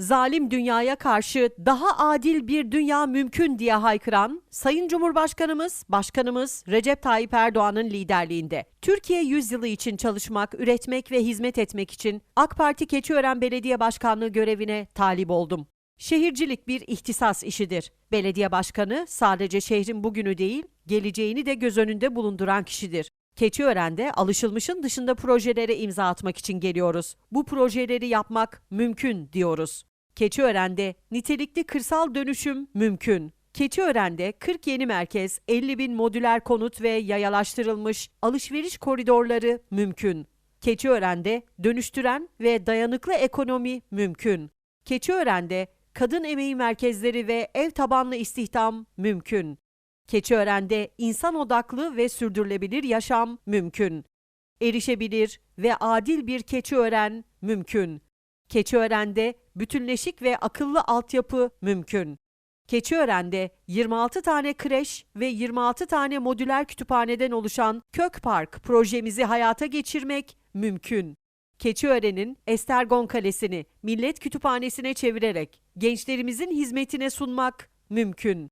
zalim dünyaya karşı daha adil bir dünya mümkün diye haykıran Sayın Cumhurbaşkanımız, Başkanımız Recep Tayyip Erdoğan'ın liderliğinde Türkiye yüzyılı için çalışmak, üretmek ve hizmet etmek için AK Parti Keçiören Belediye Başkanlığı görevine talip oldum. Şehircilik bir ihtisas işidir. Belediye başkanı sadece şehrin bugünü değil, geleceğini de göz önünde bulunduran kişidir. Keçiören'de alışılmışın dışında projelere imza atmak için geliyoruz. Bu projeleri yapmak mümkün diyoruz. Keçiören'de nitelikli kırsal dönüşüm mümkün. Keçiören'de 40 yeni merkez, 50 bin modüler konut ve yayalaştırılmış alışveriş koridorları mümkün. Keçiören'de dönüştüren ve dayanıklı ekonomi mümkün. Keçiören'de kadın emeği merkezleri ve ev tabanlı istihdam mümkün. Keçiören'de insan odaklı ve sürdürülebilir yaşam mümkün. Erişebilir ve adil bir Keçiören mümkün. Keçiören'de bütünleşik ve akıllı altyapı mümkün. Keçiören'de 26 tane kreş ve 26 tane modüler kütüphaneden oluşan Kök Park projemizi hayata geçirmek mümkün. Keçiören'in Estergon Kalesi'ni Millet Kütüphanesi'ne çevirerek gençlerimizin hizmetine sunmak mümkün.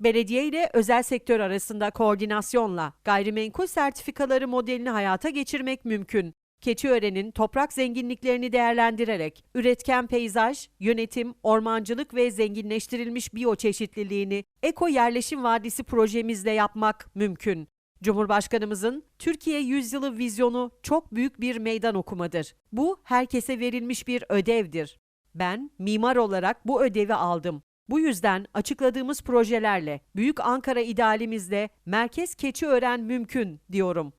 Belediye ile özel sektör arasında koordinasyonla gayrimenkul sertifikaları modelini hayata geçirmek mümkün. Keçiören'in toprak zenginliklerini değerlendirerek üretken peyzaj, yönetim, ormancılık ve zenginleştirilmiş biyoçeşitliliğini Eko Yerleşim Vadisi projemizle yapmak mümkün. Cumhurbaşkanımızın Türkiye Yüzyılı vizyonu çok büyük bir meydan okumadır. Bu herkese verilmiş bir ödevdir. Ben mimar olarak bu ödevi aldım. Bu yüzden açıkladığımız projelerle, Büyük Ankara idealimizle Merkez Keçiören mümkün diyorum.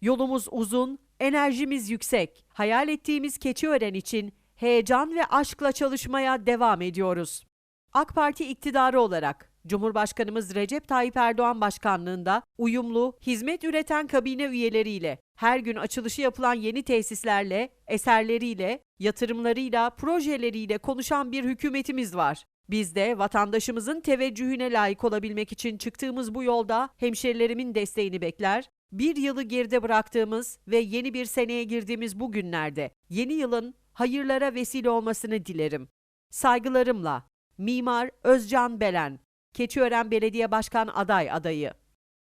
Yolumuz uzun, enerjimiz yüksek. Hayal ettiğimiz Keçiören için heyecan ve aşkla çalışmaya devam ediyoruz. AK Parti iktidarı olarak Cumhurbaşkanımız Recep Tayyip Erdoğan başkanlığında uyumlu, hizmet üreten kabine üyeleriyle, her gün açılışı yapılan yeni tesislerle, eserleriyle, yatırımlarıyla, projeleriyle konuşan bir hükümetimiz var. Biz de vatandaşımızın teveccühüne layık olabilmek için çıktığımız bu yolda hemşerilerimin desteğini bekler, bir yılı geride bıraktığımız ve yeni bir seneye girdiğimiz bu günlerde yeni yılın hayırlara vesile olmasını dilerim. Saygılarımla Mimar Özcan Belen, Keçiören Belediye Başkan Aday Adayı